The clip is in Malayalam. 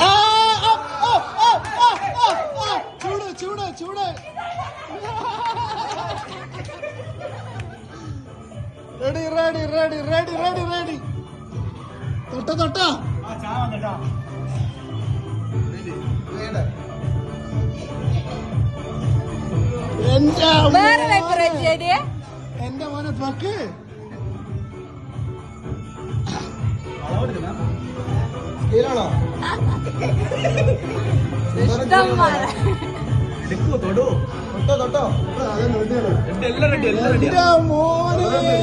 ആ. ചൂട് ചൂട് ചൂട്. Ready ready ready ready ready ready തൊട്ട തൊട്ട. എന്റെ മോനെ. മോനെ തൊക്ക് സ്കെയിലാണോ തൊട്ടോ തൊട്ടോ. എന്റെ മോനെ. ആ, കൊടുന്നേ.